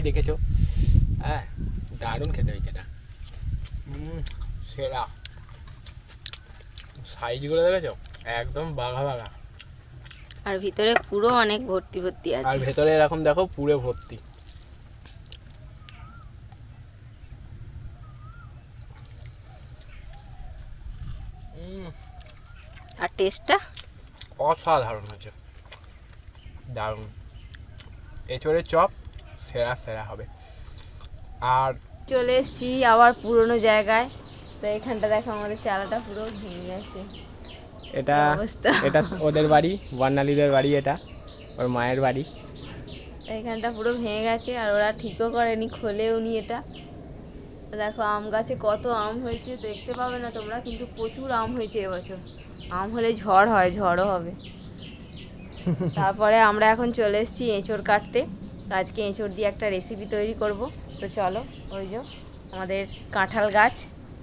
তোমরাই দেখেছ? হ্যাঁ দারুণ খেতে হয়েছে এটা। সেরা। সাইজগুলো দেখেছ? একদম বাঘা বাঘা। আর ভিতরে পুরো অনেক ভর্তি ভর্তি আছে। আর ভেতরে এরকম দেখো পুরে ভর্তি। আর টেস্টটা অসাধারণ হয়েছে। দারুণ। এঁচড়ের চপ সেরা সেরা হবে। আর চলে এসেছি আবার পুরনো জায়গায়। তো এখানটা দেখো আমাদের চালাটা পুরো ভেঙে গেছে। এটা অবস্থা। এটা ওদের বাড়ি বর্ণালীদের বাড়ি এটা ওর মায়ের বাড়ি। এইখানটা পুরো ভেঙে গেছে আর ওরা ঠিকও করেনি খোলেও নি এটা। দেখো আম গাছে কত আম হয়েছে দেখতে পাবে না তোমরা কিন্তু প্রচুর আম হয়েছে এবছর। আম হলে ঝড় হয় ঝড়ও হবে। তারপরে আমরা এখন চলে এসেছি এঁচড় কাটতে। তো আজকে এঁচড় দিয়ে একটা রেসিপি তৈরি করব। তো চলো, ওই যে আমাদের কাঁঠাল গাছ।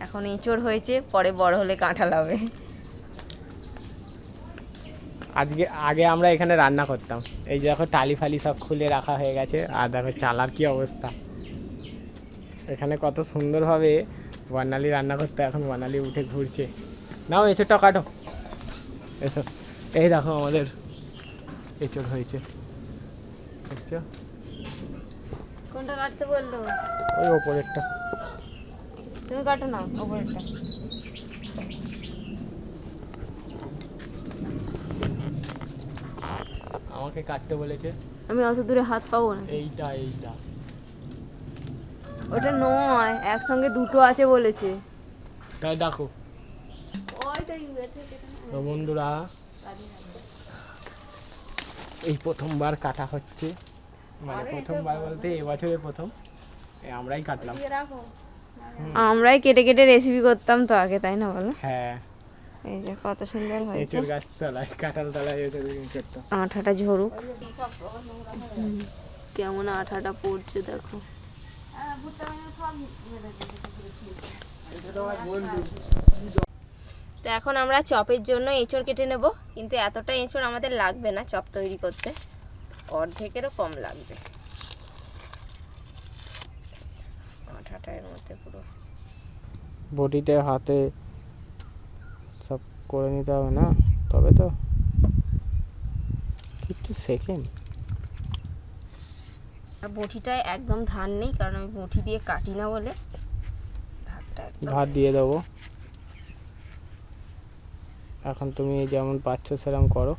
এখন এঁচড় হয়েছে, পরে বড় হলে কাঁঠাল হবে। আজকে, আগে আমরা এখানে রান্না করতাম। এই যে দেখো, টালি ফালি সব খুলে রাখা হয়ে গেছে। আর দেখো, চালার কি অবস্থা। এখানে কত সুন্দরভাবে বর্ণালী রান্না করতে এখন বর্ণালী উঠে ঘুরছে। নাও, এঁচড়টা কাটো। এসো। এই দেখো, আমাদের এঁচড় হয়েছে। দেখছ? কোনটা কাটতে বলল? ওই ওপরেরটা। তুমি কাটো না ওপরেরটা। আমাকে কাটতে বলেছে। আমি অত দূরে হাত পাবো না। এইটা এইটা। ওটা নয় একসঙ্গে দুটো আছে বলেছে। তাই ডাকো। তো বন্ধুরা এই প্রথমবার কাটা হচ্ছে। মানে প্রথমবার বলতে এবছরে প্রথম। আমরাই কাটলাম। আমরাই কেটে কেটে রেসিপি করতাম তো আগে তাই না বলো? হ্যাঁ। এই যে কত সুন্দর হয়েছে। এঁচুর গাছ তলায় কাঁঠাল তলায় এসে করতাম। আঠাটা ঝরুক। কেমন আঠাটা পড়ছে দেখো। তো এখন আমরা চপের জন্য এঁচড় কেটে নেব কিন্তু এতটা এঁচড় আমাদের লাগবে না চপ তৈরি করতে। অর্ধেকেরও কম লাগবে। আঠাটা এর মধ্যে পুরো। বটিতে হাতে সব করে নিতে হবে না? তবে তো কিছু সেকেন্ড আর বটিটায় একদম ধান নেই কারণ আমি বটি দিয়ে কাটি না বলে ভাত দিয়ে দেবো। এখন তুমি যেমন পাচ্ছ সেরকম করো।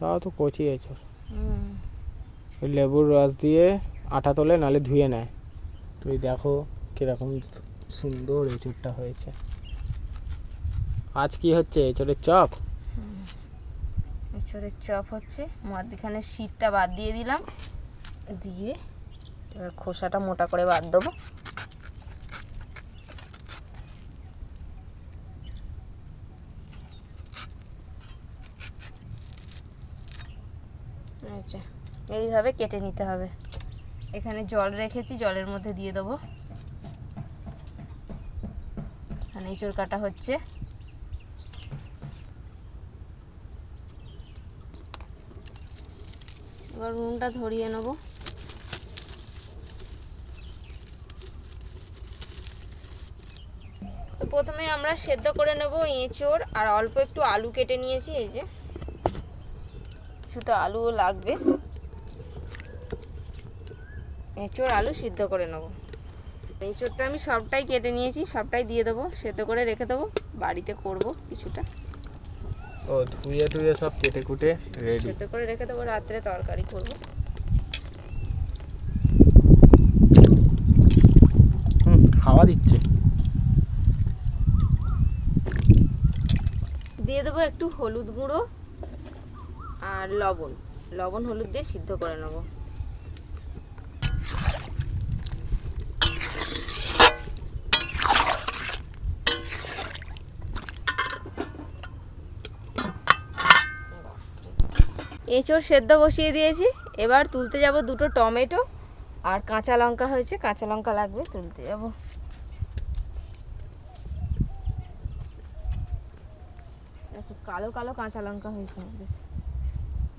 তাও তো কচি এঁচড় ওই লেবুর রস দিয়ে আটা তোলে নালে ধুয়ে নেয়। তুই দেখো কীরকম সুন্দর এঁচড়টা হয়েছে। আজ কি হচ্ছে? এঁচড়ের চপ? এঁচড়ের চপ হচ্ছে। মাঝখানে শীতটা বাদ দিয়ে দিলাম। দিয়ে এবার খোসাটা মোটা করে বাদ দেবো। আচ্ছা এইভাবে কেটে নিতে হবে। এখানে জল রেখেছি, জলের মধ্যে দিয়ে দেবো। এখানে কাটা হচ্ছে। এবার নুনটা ধরিয়ে নেব। প্রথমে আমরা সেদ্ধ করে নেব এঁচড়, আর অল্প একটু আলু কেটে নিয়েছি, এই যে। কিছুটা আলুও লাগবে। এঁচড় আলু সিদ্ধ করে নেব। এঁচড়টা আমি সবটাই কেটে নিয়েছি সবটাই দিয়ে দেবো সেদ্ধ করে রেখে দেবো বাড়িতে করব কিছুটা। ও ধুয়ে টুয়ে সব কেটে কুটে রেডি সেদ্ধ করে রেখে দেবো রাত্রে তরকারি করব। হুম হাওয়া দিচ্ছে। দিয়ে দেবো একটু হলুদ গুঁড়ো। আর লবণ। লবণ, হলুদ দিয়ে সিদ্ধ করে নেব। এঁচড় সেদ্ধ বসিয়ে দিয়েছি। এবার তুলতে যাব দুটো টমেটো আর কাঁচা লঙ্কা হয়েছে। কাঁচা লঙ্কা লাগবে, তুলতে যাব। কালো কালো কাঁচা লঙ্কা হয়েছে আমাদের।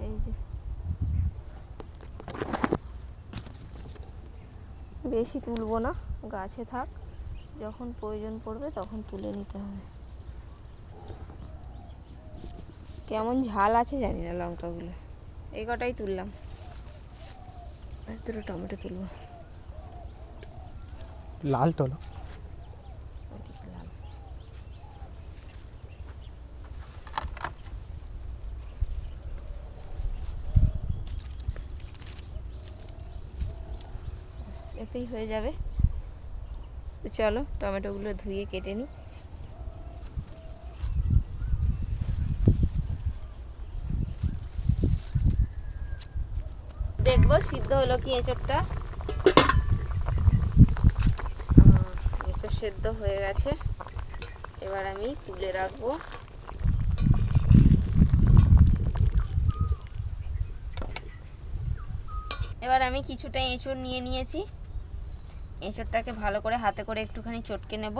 এই যে। বেশি তুলবো না, গাছে থাক, যখন প্রয়োজন পড়বে তখন তুলে নিতে হবে। কেমন ঝাল আছে জানি না লঙ্কাগুলো। এই কটাই তুললাম। দুটো টমেটো তুলবো। লাল তোলো ওইদিকে লাল আছে। ব্যাস, হয়ে যাবে। তো চলো টমেটোগুলো ধুয়ে কেটে নিই। দেখব সিদ্ধ হলো কি এঁচড়টা? আহ, এঁচড় সেদ্ধ হয়ে গেছে। এবার আমি তুলে রাখব। এবার আমি কিছুটা এঁচড় নিয়ে নিয়েছি। এঁচড়টাকে ভালো করে হাতে করে একটুখানি চটকে নেব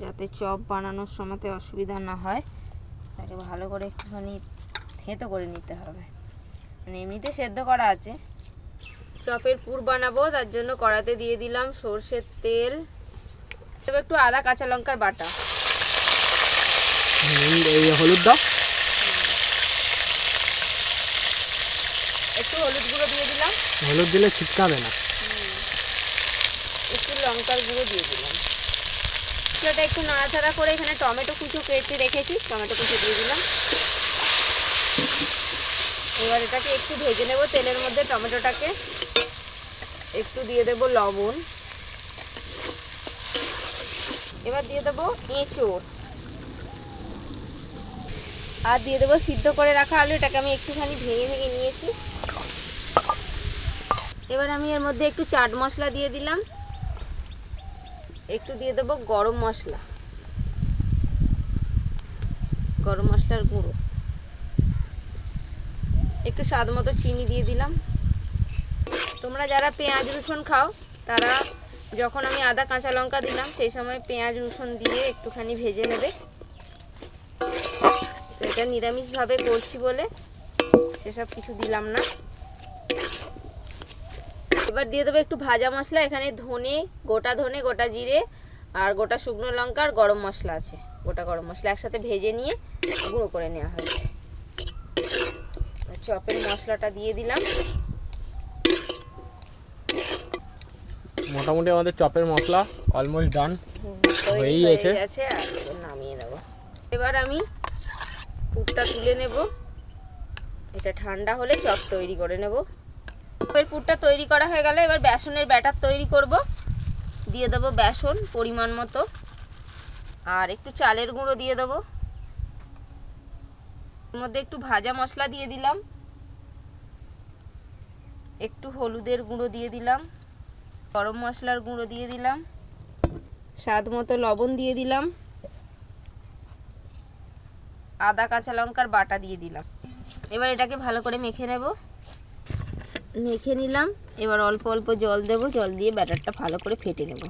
যাতে চপ বানানোর সময়তে অসুবিধা না হয়। তাকে ভালো করে একটুখানি থেঁতো করে নিতে হবে। মানে এমনিতে সেদ্ধ করা আছে। চপের পুর বানাবো তার জন্য কড়াতে দিয়ে দিলাম সর্ষের তেল। তবে একটু আদা কাঁচা লঙ্কার বাটা। হলুদ দাও। একটু হলুদ গুঁড়ো দিয়ে দিলাম। হলুদ দিলে ছিটকাবে না একটু লঙ্কার গুঁড়ো দিয়ে দিলাম সেটা একটু নাড়াচাড়া করে এখানে টমেটো কুচো কেটে রেখেছি। টমেটো কুচো দিয়ে দিলাম। এবার এটাকে একটু ভেজে নেব তেলের মধ্যে টমেটোটাকে। একটু দিয়ে দেব লবণ। এবার দিয়ে দেবো এঁচোড়। আর দিয়ে দেবো সিদ্ধ করে রাখা আলু, এটাকে আমি একটুখানি ভেঙে ভেঙে নিয়েছি। এবার আমি এর মধ্যে একটু চাট মশলা দিয়ে দিলাম। একটু দিয়ে দেবো গরম মশলা। গরম মশলার গুঁড়ো। একটু স্বাদ মতো চিনি দিয়ে দিলাম। তোমরা যারা পেঁয়াজ, রসুন খাও, তারা যখন আমি আদা, কাঁচা লঙ্কা দিলাম, সেই সময় পেঁয়াজ, রসুন দিয়ে একটুখানি ভেজে নেবে। তো এটা নিরামিষভাবে করছি বলে সেসব কিছু দিলাম না। এবার দিয়ে দেবো একটু ভাজা মশলা এখানে ধনে গোটা ধনে গোটা জিরে আর গোটা শুকনো লঙ্কা আর গরম মশলা আছে। গোটা গরম মশলা একসাথে ভেজে নিয়ে গুঁড়ো করে নেওয়া হয়েছে। চপের মশলাটা দিয়ে দিলাম। মোটামুটি আমাদের চপের মশলা অলমোস্ট ডান হয়েই হয়ে গেছে। নামিয়ে নেব এবার আমি পুরটা তুলে নেব। এটা ঠান্ডা হলে চপ তৈরি করে নেব। চপের পুরটা তৈরি করা হয়ে গেলে। এবার বেসনের ব্যাটার তৈরি করব। দিয়ে দেবো বেসন পরিমাণ মতো। আর একটু চালের গুঁড়ো দিয়ে দেবো। এর মধ্যে একটু ভাজা মশলা দিয়ে দিলাম। একটু হলুদের গুঁড়ো দিয়ে দিলাম। গরম মশলার গুঁড়ো দিয়ে দিলাম। স্বাদ মতো লবণ দিয়ে দিলাম। আদা, কাঁচা লঙ্কার বাটা দিয়ে দিলাম। এবার এটাকে ভালো করে মেখে নেব। মেখে নিলাম। এবার অল্প অল্প জল দেব। জল দিয়ে ব্যাটারটা ভালো করে ফেটে নেব।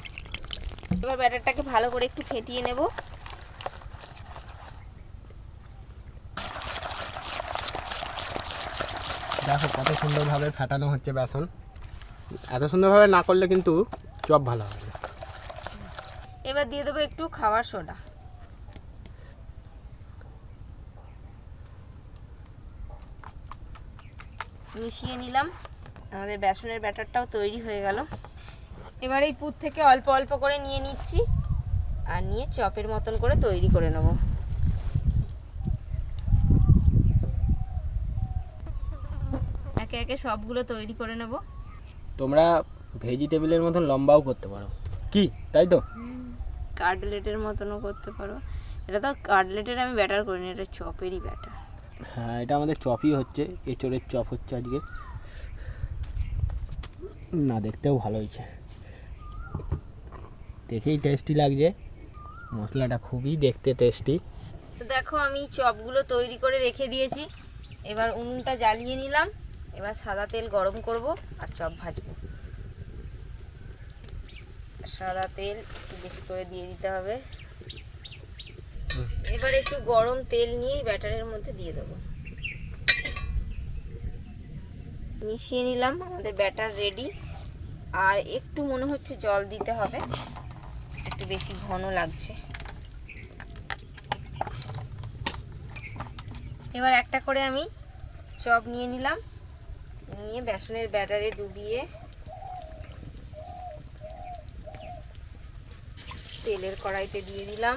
এবার ব্যাটারটাকে ভালো করে একটু ফেটিয়ে নেব। দেখো কত সুন্দরভাবে ফাটানো হচ্ছে বেসন। এত সুন্দরভাবে না করলে কিন্তু চপ ভালো হবে। এবার দিয়ে দেবো একটু খাওয়ার সোডা। মিশিয়ে নিলাম। আমাদের বেসনের ব্যাটারটাও তৈরি হয়ে গেল। এবার এই পুর থেকে অল্প অল্প করে নিয়ে নিচ্ছি আর নিয়ে চপের মতন করে তৈরি করে নেব। একে একে সবগুলো তৈরি করে নেব। তোমরা ভেজিটেবিলের মতন লম্বাও করতে পারো। কি? তাই তো? কাটলেটের মতনও করতে পারো। এটা তো কাটলেটের আমি ব্যাটার করিনি এটা চপেরই ব্যাটার। হ্যাঁ এটা আমাদের চপই হচ্ছে এঁচড়ের চপ হচ্ছে আজকে। না দেখতেও ভালো হয়েছে। দেখেই টেস্টি লাগছে। মশলাটা খুবই দেখতে টেস্টি দেখো আমি চপগুলো তৈরি করে রেখে দিয়েছি। এবার উনুনটা জ্বালিয়ে নিলাম। এবার সাদা তেল গরম করব আর চপ ভাজবো। সাদা তেল বেশি করে দিয়ে দিতে হবে। এবার একটু গরম তেল নিয়ে ব্যাটারের মধ্যে দিয়ে দেবো। মিশিয়ে নিলাম, আমাদের ব্যাটার রেডি আর একটু মনে হচ্ছে জল দিতে হবে। একটু বেশি ঘন লাগছে। এবার একটা করে আমি চপ নিয়ে নিলাম। নিয়ে বেসনের ব্যাটারে ডুবিয়ে তেলের কড়াইতে দিয়ে দিলাম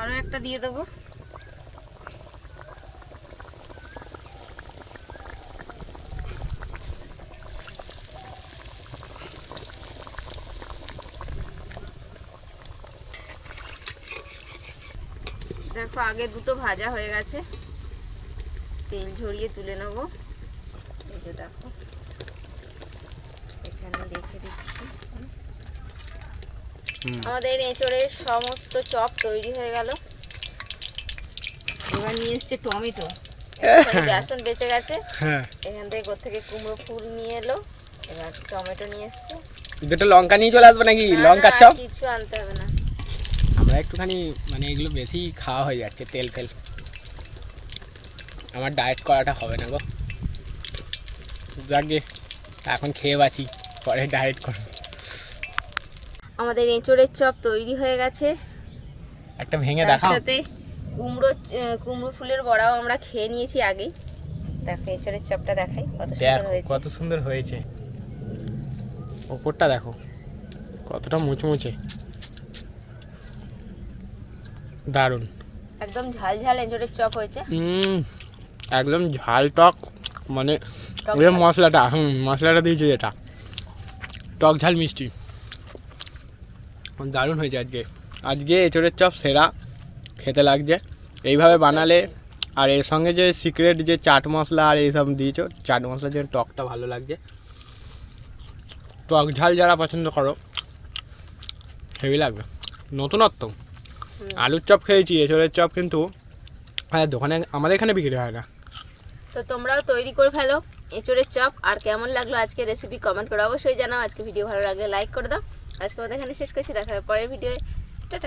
আরও একটা দিয়ে দেবো। দেখো আগে দুটো ভাজা হয়ে গেছে। তেল ঝরিয়ে তুলে নেব। এই যে দেখো এখানে রেখে দিচ্ছি। আমাদের এঁচড়ের সমস্ত চপ তৈরি হয়ে গেল। এবার নিয়ে এসছে টমেটো। ওখানে বেসন বেঁচে গেছে। হ্যাঁ। এখান থেকে থেকে কুমড়ো ফুল নিয়ে এলো। এবার টমেটো নিয়ে এসছে। দুটো লঙ্কা নিয়ে চলে আসব নাকি? না, লঙ্কার চপ কিছু আনতে হবে না। আমরা একটুখানি মানে এগুলো বেশি খাওয়া হয়ে যাচ্ছে তেল ফেল। আমার ডায়েট করাটা হবে না গো। যাকে এখন খেয়ে বাঁচি পরে ডায়েট করব। আমাদের এঁচড়ের চপ তৈরি হয়ে গেছে। একটা ভেঙে দেখাও। সাথে কুমড়ো কুমড়ো ফুলের বড়াও আমরা খেয়ে নিয়েছি আগে। দেখো এঁচড়ের চপটা দেখাই কত সুন্দর হয়েছে। কত সুন্দর হয়েছে। ওপরটা দেখো কতটা মুচমুচে। দারুণ। একদম ঝাল ঝাল এঁচড়ের চপ হয়েছে। হুম একদম ঝাল টক মানে ওই মশলাটা হুম মশলাটা দিয়েছে যেটা। টক ঝাল মিষ্টি। দারুণ হয়েছে আজকে। আজকে এঁচড়ের চপ সেরা। খেতে লাগছে। এইভাবে বানালে আর এর সঙ্গে যে সিক্রেট যে চাট মশলা আর এইসব দিয়েছ চাট মশলার জন্য টকটা ভালো লাগছে। টক ঝাল যারা পছন্দ করো হেভি লাগবে। নতুনত্ব। আলুর চপ খেয়েছি এঁচড়ের চপ কিন্তু হ্যাঁ দোকানে আমাদের এখানে বিক্রি হয় না। তো তোমরাও তৈরি করে ফেলো এঁচড়ের চপ। আর কেমন লাগল আজকে রেসিপি কমেন্ট করে অবশ্যই জানাও। আজকে ভিডিও ভালো লাগলে লাইক করে দাও। আজকে আমাদের এখানে শেষ করছি। দেখা হবে পরের ভিডিওয়ে